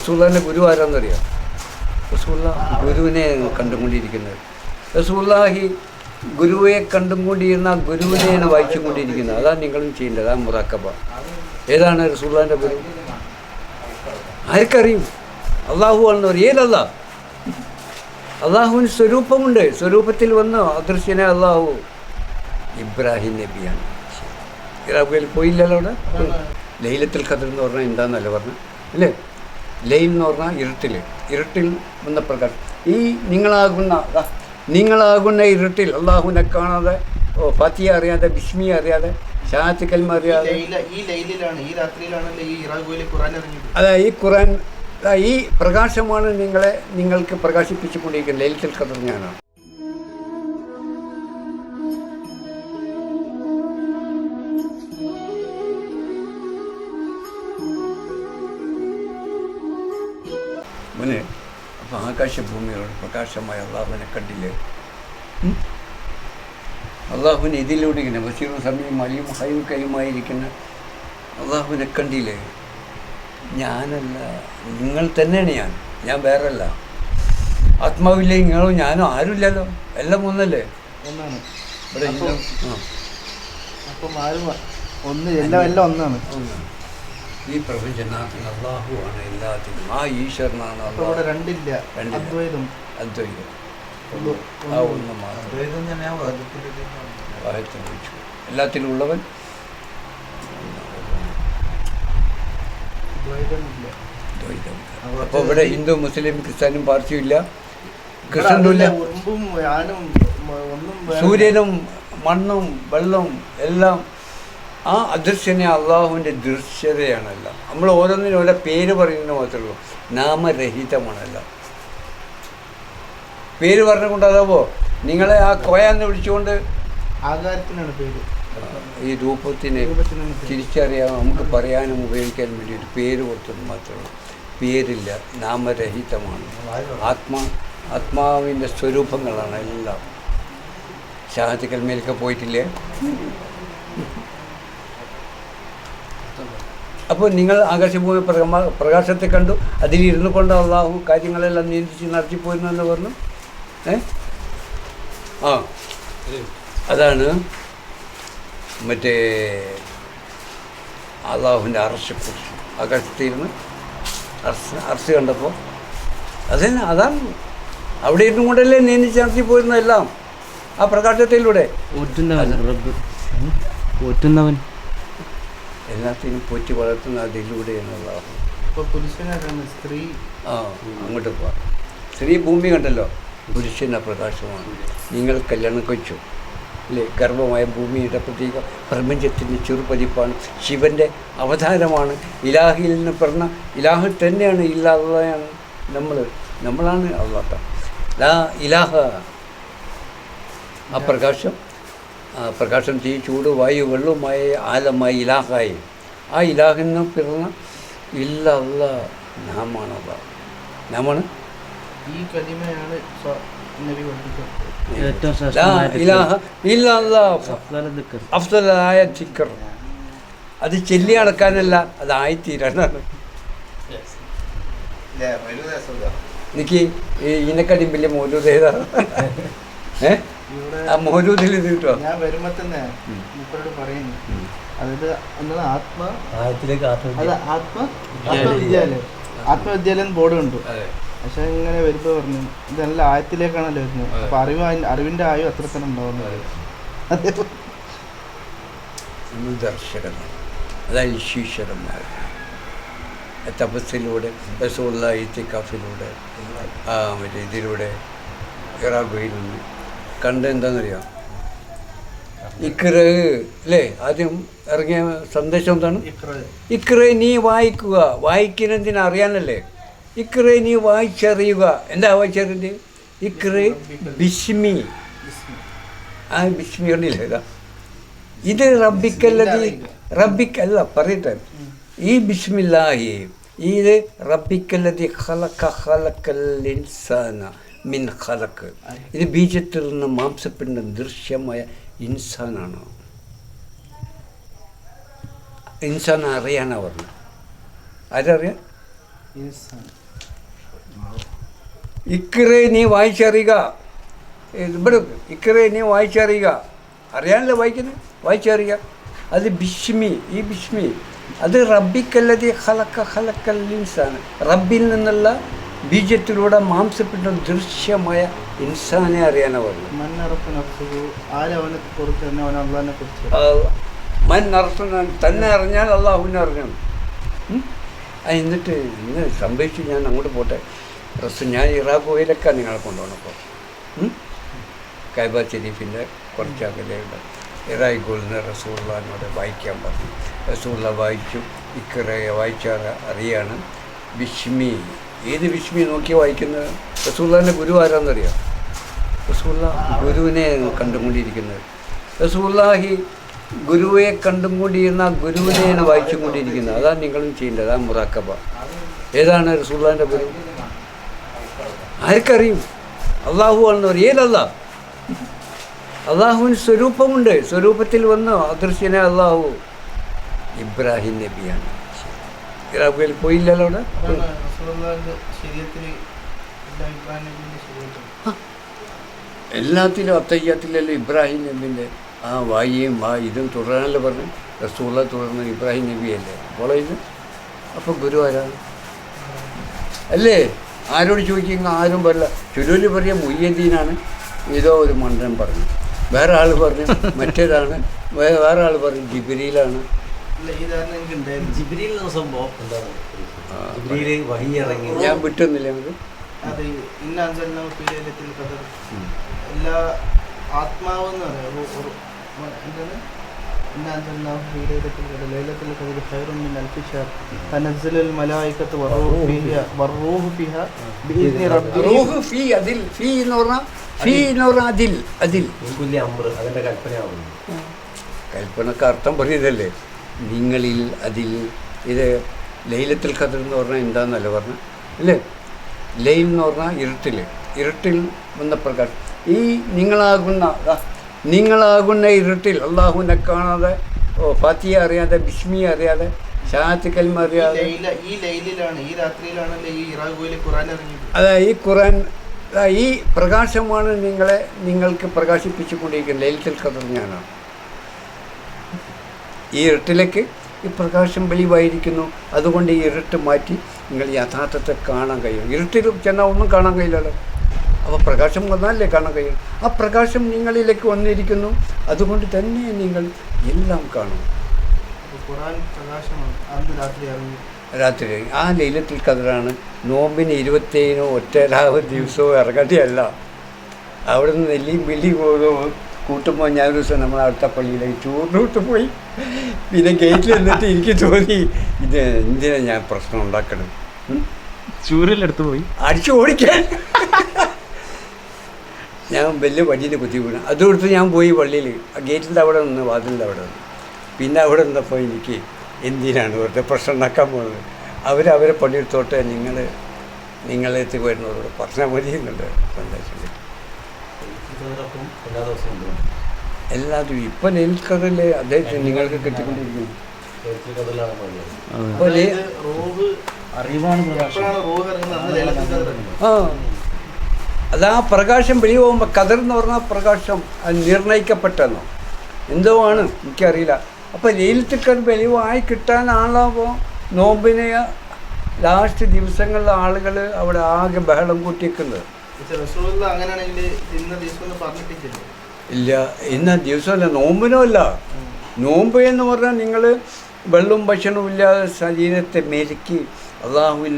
റസൂള്ളാന്റെ ഗുരു ആരാന്നറിയാം? റസൂള്ള ഗുരുവിനെ കണ്ടുകൊണ്ടിരിക്കുന്നത്. റസൂള്ളാഹി ഗുരുവെ കണ്ടുകൊണ്ടിരുന്ന ഗുരുവിനെയാണ് വായിച്ചുകൊണ്ടിരിക്കുന്നത്. അതാണ് നിങ്ങളും ചെയ്യേണ്ടത് ആ മുറാക്കബ. ഏതാണ് റസൂള്ളാന്റെ ഗുരു? ആർക്കറിയും? അള്ളാഹു ആണെന്ന് പറയും. ഏതല്ല അള്ളാഹുവിന് സ്വരൂപമുണ്ട്. സ്വരൂപത്തിൽ വന്ന് അദൃശ്യനെ അള്ളാഹു ഇബ്രാഹിം നബിയാണ്. ഇറാഖിൽ പോയില്ലല്ലോ അവിടെ? ലൈലത്തിൽ ഖദർ എന്ന് പറഞ്ഞാൽ എന്താണെന്നല്ല പറഞ്ഞു? അല്ലേ? ലൈൽ എന്ന് പറഞ്ഞാൽ ഇരുട്ടിൽ ഇരുട്ടിൽ വന്ന പ്രകാശം. ഈ നിങ്ങളാകുന്ന നിങ്ങളാകുന്ന ഇരുട്ടിൽ അള്ളാഹുവിനെ കാണാതെ ഓ ഫത്തിയ അറിയാതെ ബിസ്മിയ അറിയാതെ ഷാത്ത് കൽമ അറിയാതെ. അതാ ഈ ഖുറാൻ ഈ പ്രകാശമാണ് നിങ്ങളെ നിങ്ങൾക്ക് പ്രകാശിപ്പിച്ചുകൊണ്ടിരിക്കുന്നത്. ലൈലത്തിൽ കതർ ഞാനാണ്. അപ്പോൾ ആകാശഭൂമികളോട് പ്രകാശമായ അള്ളാഹുവിനെ കണ്ടില്ലേ? അള്ളാഹുവിനെ ഇതിലൂടെ ഇങ്ങനെ ബസീറും സമയം അലിയും ഹൈവും കൈയുമായിരിക്കുന്ന അള്ളാഹുവിനെ കണ്ടില്ലേ? ഞാനല്ല. നിങ്ങൾ തന്നെയാണ് ഞാൻ. ഞാൻ വേറല്ല. ആത്മാവില്ലേ നിങ്ങളും? ഞാനും ആരുമില്ലല്ലോ? എല്ലാം ഒന്നല്ലേ? ഒന്നാണ്. ഇവിടെ അപ്പം ആരും ഒന്ന്. എല്ലാം എല്ലാം ഒന്നാണ്. ഒന്നാണ്. ഈ പ്രപഞ്ചനാഥൻ അള്ളാഹുവാണ് എല്ലാത്തിനും. ആ ഈശ്വരനാണ് അവിടെ രണ്ടില്ല. അദ്വൈതം. അദ്വൈതം. ഒന്ന് ആ ഒന്ന് മാത്രം. വെച്ചു എല്ലാത്തിലും ഉള്ളവൻ? അപ്പോൾ ഇവിടെ ഹിന്ദു മുസ്ലിം ക്രിസ്ത്യാനും പാർട്ടിയും ഇല്ല കൃഷ്ണനും ഇല്ല ഇവിടെ ഉറുമ്പും ഒന്നും സൂര്യനും മണ്ണും വെള്ളവും എല്ലാം ആ അദൃശ്യനെ അള്ളാഹുവിന്റെ ദൃശ്യതയാണല്ല. നമ്മൾ ഓരോന്നിനും ഓരോ പേര് പറയുന്നത് മാത്രമേ ഉള്ളൂ. നാമരഹിതമാണല്ല. പേര് പറഞ്ഞുകൊണ്ട് അതാവോ നിങ്ങളെ ആ കോയാന്ന് വിളിച്ചുകൊണ്ട് ആകാരത്തിനാണ് പേര്. ഈ രൂപത്തിനെ തിരിച്ചറിയാൻ നമുക്ക് പറയാനും ഉപയോഗിക്കാൻ വേണ്ടി ഒരു പേര് കൊടുത്തത് മാത്രമേ ഉള്ളൂ. പേരില്ല നാമരഹിതമാണ്. ആത്മാ ആത്മാവിന്റെ സ്വരൂപങ്ങളാണ് എല്ലാം. ശാഹത്തിക്കൽമേലൊക്കെ കൽമയിലൊക്കെ പോയിട്ടില്ലേ? അപ്പോൾ നിങ്ങൾ ആകാശഭൂമി പ്രകാശത്തെ കണ്ടു. അതിലിരുന്നു കൊണ്ട് അള്ളാഹു കാര്യങ്ങളെല്ലാം നിയന്ത്രിച്ച് നടത്തിപ്പോയിരുന്നു എന്ന് പറഞ്ഞു. ഏ? ആ. അതാണ് മറ്റേ അള്ളാഹുവിന്റെ അറശെക്കുറിച്ച് ആകാശത്തിരുന്ന് അർസ് അർസ് കണ്ടപ്പോൾ. അതന്നെ അതാണ്. അവിടെ ഇരുന്നും കൊണ്ടല്ലേ നടത്തി പോയിരുന്ന എല്ലാം ആ പ്രകാശത്തിലൂടെ. ഒറ്റുന്നവൻ എല്ലാത്തിനും പോറ്റി വളർത്തുന്ന അതിലൂടെ എന്നുള്ളതാണ്. ഇപ്പോൾ പുരുഷനാരാണ്? സ്ത്രീ? ആ അങ്ങോട്ട് പോവാം. സ്ത്രീ ഭൂമി കണ്ടല്ലോ? പുരുഷന പ്രകാശമാണ് നിങ്ങൾ കല്യാണം കഴിച്ചു. അല്ലേ? ഗർഭമായ ഭൂമിയുടെ പ്രതീക പ്രപഞ്ചത്തിന്റെ ചെറുപതിപ്പാണ്. ശിവന്റെ അവതാരമാണ്. ഇലാഹിയിൽ നിന്ന് പറഞ്ഞ ഇലാഹ് തന്നെയാണ് ഇല്ലാതാണ് നമ്മൾ നമ്മളാണ് അള്ളാഹ. ഇലാഹ. ആ പ്രകാശം പ്രകാശം തീ ചൂട് വായു വെള്ളവുമായി ആലമായി ഇലാഹായി. ആ ഇലാഹിന്ന് പിറന്ന ഇല്ല അല്ല നാമാണ്? നാമാണ് ഈ കലിമയാണ്. അഫ്സലായ ചിക്കർ അത് ചെല്ലി അടക്കാനല്ല അത് ആയിത്തീരാനാണ്. എനിക്ക് ഈ ഇതിനെക്കാട്ടി വലിയ മോലൂദ് ഏഹ് ഏ? കിട്ടോ ഞാൻ വരുമ്പോ തന്നെ ഉം. പറയുന്നു. എന്താണ് ആത്മ ആത്മ അല്ല ആത്മ ആത്മവിദ്യാലയം. ആത്മവിദ്യാലയം ബോർഡ് കണ്ടു അതെ. പക്ഷെ ഇങ്ങനെ വരുമ്പോ പറഞ്ഞു ഇതെല്ലാം ആയത്തിലേക്കാണല്ലോ വരുന്നത്. അപ്പൊ അറിവ് അറിവിന്റെ ആയു അത്ര തന്നെ ഉണ്ടാവുന്നു. ദർശകനാണ് അതായത് ശീശ്വരന്മാർ. തപസ്സിലൂടെ റസൂള്ള ഇത്തിക്കാഫിലൂടെ മറ്റേ ഇതിലൂടെ ഇറാഖയിൽ നിന്ന് കണ്ട എന്താണെന്നറിയാം ഇക്ര അല്ലേ ആദ്യം ഇറങ്ങിയ സന്ദേശം എന്താണ്? ഇക്ര ഇക്ര നീ വായിക്കുക. വായിക്കുന്നതിന് അറിയാനല്ലേ? ഇക്ര നീ വായിച്ചറിയുക. എന്താ വായിച്ചറിയത് ഇക്ര ബിസ്മി. ആ ബിസ്മി കണ്ടില്ലേ? ഇതാ. ഇത് റബ്ബിക്കല്ലത് റബ്ബിക്ക് അല്ല പറയട്ടെ. ഈ ബിസ്മില്ലാഹി ഇത് റബ്ബിക്കല്ലതി ഖലഖ ഖലഖൽ ഇൻസാന. മിൻ ഖലഖ്. ഇത് ബീജത്തിൽ നിന്ന് മാംസപ്പിണ്ഡം ദൃശ്യമായ ഇൻസാനാണ്? ഇൻസാൻ അറിയാനാ പറഞ്ഞത് ആരറിയാം? ഇൻസാൻ. ഇക്കറെ നീ വായിച്ചറിയുക. ഇവിടെ ഇക്കറെ നീ വായിച്ചറിയുക. അറിയാനല്ലേ വായിക്കുന്നത് വായിച്ചറിയുക. അത് ബിഷ്മി ഈ ബിഷ്മി അത് റബ്ബിക്കല്ലതി ഹലക്ക ഹലക്കൽ ഇൻസാൻ. റബ്ബിൽ നിന്നുള്ള ബീജത്തിലൂടെ മാംസപ്പെട്ട ദൃശ്യമായ ഇൻസാനെ ആ, മൻ അർത്തുന്ന തന്നെ അറിഞ്ഞാൽ അള്ളാഹുവിനെ അറിയണം. ഉം? എന്നിട്ട് ഇന്ന് സംഭവിച്ചു ഞാൻ അങ്ങോട്ട് പോട്ടെ. റസ് ഞാൻ ഇറാഖ് ഓയിലൊക്കെ നിങ്ങളെ കൊണ്ടുപോകണപ്പോൾ കൈബ ഷെരീഫിന്റെ കുറച്ച് അകലെയുണ്ട്. ഇറാഖിൽ നിന്ന് റസൂള്ളാനോട് വായിക്കാൻ പറഞ്ഞു. റസൂള്ള വായിച്ചു ഇക്കറയെ വായിച്ചാൽ അറിയാണ്. ബിഷ്മി ഏത് വിഷ്മി നോക്കി വായിക്കുന്നത്? റസൂള്ളാന്റെ ഗുരു ആരാന്നറിയാം? റസൂള്ള ഗുരുവിനെ കണ്ടുകൊണ്ടിരിക്കുന്നത്. റസൂല്ലാഹി ഗുരുവെ കണ്ടും കൊണ്ടിരുന്ന ഗുരുവിനെയാണ് വായിച്ചും കൊണ്ടിരിക്കുന്നത് അതാണ് നിങ്ങളും ചെയ്യേണ്ടത്. അതാണ് മുറാക്കബ. ഏതാണ് റസൂള്ളാന്റെ ഗുരു? ആർക്കറിയും? അള്ളാഹു ആണെന്ന് പറയും. ഏതല്ല അള്ളാഹുവിന് സ്വരൂപമുണ്ട്. സ്വരൂപത്തിൽ വന്ന അദൃശ്യനെ അള്ളാഹു ഇബ്രാഹിം നബിയാണ്. ഇറാഖിൽ പോയില്ലല്ലോ അവിടെ? എല്ലാത്തിലും അത്തയ്യാത്തിലല്ലേ ഇബ്രാഹിം നബിന്റെ ആ വായിയും വാ ഇതും തുടരാനല്ലോ പറഞ്ഞു? റസൂള്ള തുടർന്ന് ഇബ്രാഹിം നബിയല്ലേ? അപ്പോൾ ഇത് അപ്പോൾ ഗുരു ആരാണ്? അല്ലേ? ആരോട് ചോദിക്കുന്ന? ആരും പറയില്ല. ചുരുവിൽ പറയാ മുയ്യദ്ദീനാണ് ഏതോ ഒരു മണ്ഡലം പറഞ്ഞു. വേറെ ആൾ പറഞ്ഞു മറ്റേതാണ്. വേറെ ആൾ പറഞ്ഞു ജിബിരിയിലാണ് ജിബ്രീൽ എന്ന സംഭവം എന്താണ് ജിബ്രീൽ വഹി ഇറങ്ങി. ഞാൻ വിട്ടൊന്നില്ല നമുക്ക്. അത് കഥ എല്ലാ ആത്മാവ് എന്ന് പറയാം റൂ- റൂ- എന്താണ്? ഇന്ന അഞ്ചലിന പീലത്തിൽ കഥ ലൈലത്തിൽ കഥ ഖൈറും മിൻ അൽഫി ഷഹർ തനസ്സലുൽ മലായികത്ത് വറൂഹു ഫീഹ വറൂഹു ഫീഹ ബിഇذن റബ്ബിഹിം റൂഹ് ഫീ അതിൽ. ഫീ എന്ന് പറഞ്ഞാൽ ഫീ എന്ന് പറഞ്ഞാൽ അതിൽ. അതിൽ. മുൻകുല്ലി അമ്ര അതിന്റെ കൽപ്പനയാവുന്നു. കൽപ്പനക്ക് അർത്ഥം പറയുന്നതല്ലേ? നിങ്ങളിൽ അതിൽ ഇത് ലൈലത്തിൽ ഖദർ എന്ന് പറഞ്ഞാൽ എന്താണെന്നല്ല പറഞ്ഞു? അല്ലേ? ലൈൽ എന്ന് പറഞ്ഞാൽ ഇരുട്ടിൽ. ഇരുട്ടിൽ വന്ന പ്രകാശം. ഈ നിങ്ങളാകുന്ന നിങ്ങളാകുന്ന ഇരുട്ടിൽ അള്ളാഹുവിനെ കാണാതെ ഓ ഫാത്തിയ അറിയാതെ ബിസ്മി അറിയാതെ ഷാത്ത് കൽമ ഈ അറിയാതെ. ഈ ലൈലിലാണ് ഈ രാത്രിയിലാണല്ലേ ഈ ഇറാഖുവിലെ ഖുർആൻ ഇറങ്ങിയത്? അതാ ഈ ഖുറാൻ ഈ പ്രകാശമാണ് നിങ്ങളെ നിങ്ങൾക്ക് പ്രകാശിപ്പിച്ചുകൊണ്ടിരിക്കുന്നത്. ലൈലത്തിൽ ഖദർ ഞാനാണ്. ഈ ഇരുട്ടിലേക്ക് ഈ പ്രകാശം വെളിവായിരിക്കുന്നു. അതുകൊണ്ട് ഈ ഇരുട്ട് മാറ്റി നിങ്ങൾ യഥാർത്ഥത്തെ കാണാൻ കഴിയും. ഇരുട്ടിൽ ചെന്നാൽ ഒന്നും കാണാൻ കഴിയില്ലല്ലോ. അപ്പോൾ പ്രകാശം വന്നാലേ കാണാൻ കഴിയും. ആ പ്രകാശം നിങ്ങളിലേക്ക് വന്നിരിക്കുന്നു. അതുകൊണ്ട് തന്നെ നിങ്ങൾ എല്ലാം കാണും. രാത്രി. ആ ലൈലത്തിൽ കതിരാണ് നോമ്പിന് ഇരുപത്തേഴിനോ ഒറ്റരാവ് ദിവസവും ഇറങ്ങട്ടിയല്ല അവിടെ നിന്ന് നെല്ലിയും വെള്ളിയും കൂട്ടുമ്പോൾ ഞാൻ ദിവസം നമ്മൾ അടുത്ത പള്ളിയിലേക്ക് ചൂർന്നൂട്ട് പോയി. പിന്നെ ഗേറ്റിൽ നിന്നിട്ട് എനിക്ക് തോന്നി ഇത് എന്തിനാ ഞാൻ പ്രശ്നം ഉണ്ടാക്കണം ചൂരലെടുത്ത് പോയി. അടിച്ചു ഓടിക്കാൻ. ഞാൻ വലിയ വഴിയിൽ കുത്തി വീണു. അതുകൊടുത്ത് ഞാൻ പോയി പള്ളിയിൽ ഗേറ്റിന്റെ അവിടെ നിന്ന് വാതിലിന്റെ അവിടെ നിന്ന്. പിന്നെ അവിടെ നിന്നപ്പോൾ എനിക്ക് എന്തിനാണ് വെറുതെ പ്രശ്നം ഉണ്ടാക്കാൻ പോകുന്നത് അവർ അവരെ പണിയെടുത്തോട്ടെ നിങ്ങൾ നിങ്ങളെത്തി വരുന്നവരോട് പറഞ്ഞാൽ മതി എന്നുണ്ട് സന്ദേശം എല്ലാ ദിവസവും ഉണ്ട് എല്ലാതും ഇപ്പൊ നെൽക്കറിൽ അദ്ദേഹത്തിന് നിങ്ങൾക്ക് കിട്ടിക്കൊണ്ടിരിക്കുന്നു. ആ അത്. ആ. പ്രകാശം വെളി പോകുമ്പോൾ കതിർ എന്ന് പറഞ്ഞാൽ പ്രകാശം അത് നിർണയിക്കപ്പെട്ടെന്നോ. എന്തോ ആണ് എനിക്കറിയില്ല അപ്പോൾ ലീലത്തിക്കർ വെളിവായി കിട്ടാനാണല്ലോ നോമ്പിനെ ലാസ്റ്റ് ദിവസങ്ങളിൽ ആളുകൾ അവിടെ ആകെ ബഹളം കൂട്ടിയിരിക്കുന്നത് റസൂലുള്ള അങ്ങനെയാണെങ്കിൽ ഇന്ന ദിവസം പറഞ്ഞിട്ടില്ല? ഇല്ല. ഇന്ന ദിവസമല്ല നോമ്പിനുമല്ല. നോമ്പ് എന്ന് പറഞ്ഞാൽ നിങ്ങൾ വെള്ളവും ഭക്ഷണവും ഇല്ലാതെ ശരീരത്തെ മെരുക്കി അള്ളാഹുവിൽ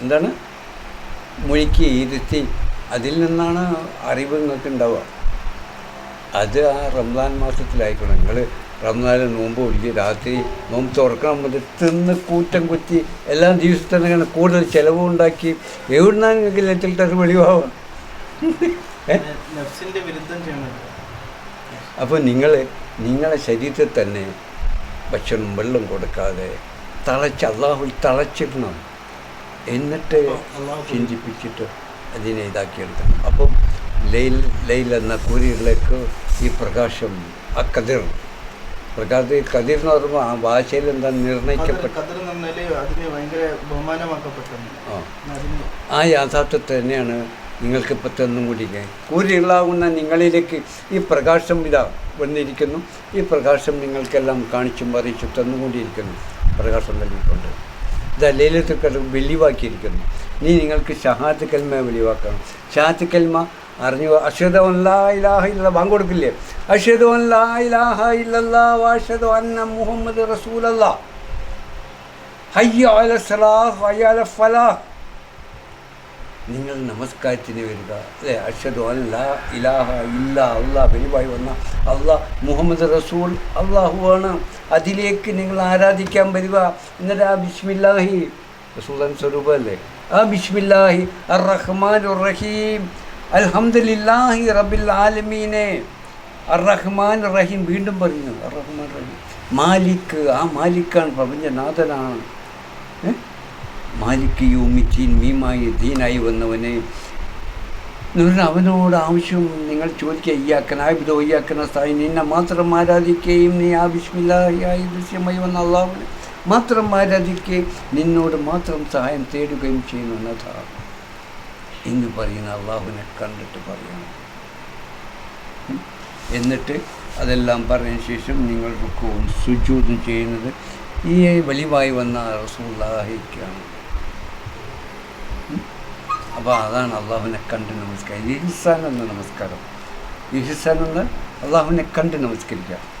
എന്താണ്? മുഴുക്കി ഇരുത്തി അതിൽ നിന്നാണ് അറിവ് നിങ്ങൾക്ക് ഉണ്ടാവുക. അത് ആ റംസാൻ മാസത്തിലായിക്കണം നിങ്ങൾ റംസാനിൽ നോമ്പ് ഒഴിച്ച് രാത്രി നോമ്പ് തുറക്കണം മുതൽ തിന്ന് കൂറ്റം കുത്തി എല്ലാ ദിവസത്തിനും കൂടുതൽ ചിലവും ഉണ്ടാക്കി എവിടുന്നാണ് നിങ്ങൾക്ക് ലെറ്റിൽ വെളിവാവുക? അപ്പോൾ നിങ്ങൾ നിങ്ങളെ ശരീരത്തിൽ തന്നെ ഭക്ഷണം വെള്ളം കൊടുക്കാതെ തളച്ച് അള്ളാഹുൽ തളച്ചിടണം. എന്നിട്ട് ചിന്തിപ്പിച്ചിട്ട് അതിനെ ഇതാക്കിയെടുക്കണം. അപ്പം ലൈൽ ലൈൽ എന്ന കൂരിയിലേക്ക് ഈ പ്രകാശം ആ കതിർ. പ്രകാശ് കതിർ എന്ന് പറയുമ്പോൾ ആ ഭാഷയിൽ എന്താ നിർണയിക്കപ്പെട്ട ആ യാഥാർത്ഥ്യത്തെ തന്നെയാണ് നിങ്ങൾക്ക് ഇപ്പം തന്നും കൂടി കൂരികളാകുന്ന നിങ്ങളിലേക്ക് ഈ പ്രകാശം ഇതാ വന്നിരിക്കുന്നു. ഈ പ്രകാശം നിങ്ങൾക്കെല്ലാം കാണിച്ചും അറിയിച്ചും തന്നുകൊണ്ടിരിക്കുന്നു. പ്രകാശം നൽകിക്കൊണ്ട്. ഇതാ ലൈലത്തുക്കൾ വെളിവാക്കിയിരിക്കുന്നു. നീ നിങ്ങൾക്ക് ഷഹാത്ത് കൽമ വെളിവാക്കണം. ഷഹാത്ത് കൽമ അറിഞ്ഞു. അഷദ് ലാ ഇല്ല കൊടുക്കില്ലേ? അഷദ് ലാ ഇലാഹ ഇല്ലല്ലാ വാഷദ് അന്ന മുഹമ്മദ് റസൂലല്ലാ. ഹയ്യ ഫലാഹ് നിങ്ങൾ നമസ്കാരത്തിന് വരിക. അല്ലേ? അഷദു അല്ല ഇലാഹ ഇല്ല അള്ളാഹ് വെളിവായി വന്ന അള്ളാഹ് മുഹമ്മദ് റസൂൽ അള്ളാഹുവാണ് അതിലേക്ക് നിങ്ങൾ ആരാധിക്കാൻ വരിക. എന്നിട്ട് ആ ബിസ്മില്ലാഹി റസൂലൻ സ്വരൂപല്ലേ? ആ ബിസ്മില്ലാഹി അർ റഹ്മാൻ റഹീം അൽഹംദുലില്ലാഹി റബിൽ ആലമീനെ. അർ റഹ്മാൻ റഹീം വീണ്ടും പറഞ്ഞു അർ റഹ്മാൻ റഹീം മാലിക് ആ മാലിക്കാണ് പ്രപഞ്ചനാഥനാണ്. ഏ? മാലിക് യൂമിറ്റീൻ മീമായി ദീനായി വന്നവനെ. അവനോട് ആവശ്യം നിങ്ങൾ ചോദിക്കുക ഇയാക്കനായ ഇയ്യാക്കന സ്ഥായി നിന്നെ മാത്രം ആരാധിക്കുകയും നീ ആവശ്യമില്ലായി ദൃശ്യമായി വന്ന അള്ളാഹുവിനെ മാത്രം ആരാധിക്കുകയും നിന്നോട് മാത്രം സഹായം തേടുകയും ചെയ്യുന്നു എന്നതാ. എന്ന് പറയുന്ന അള്ളാഹുവിനെ കണ്ടിട്ട് പറയണം. എന്നിട്ട് അതെല്ലാം പറഞ്ഞതിന് ശേഷം നിങ്ങൾ റുക്കവും സുജൂതും ചെയ്യുന്നത് ഈ വെളിവായി വന്ന റസൂല്ലാഹിക്കാണ് അപ്പോൾ അതാണ് അള്ളാഹുവിനെ കണ്ട് നമസ്കാരം ഇഹിസാൻ എന്ന നമസ്കാരം. ഇഹിസാൻ എന്ന് അള്ളാഹുവിനെ കണ്ട് നമസ്കരിക്കുക.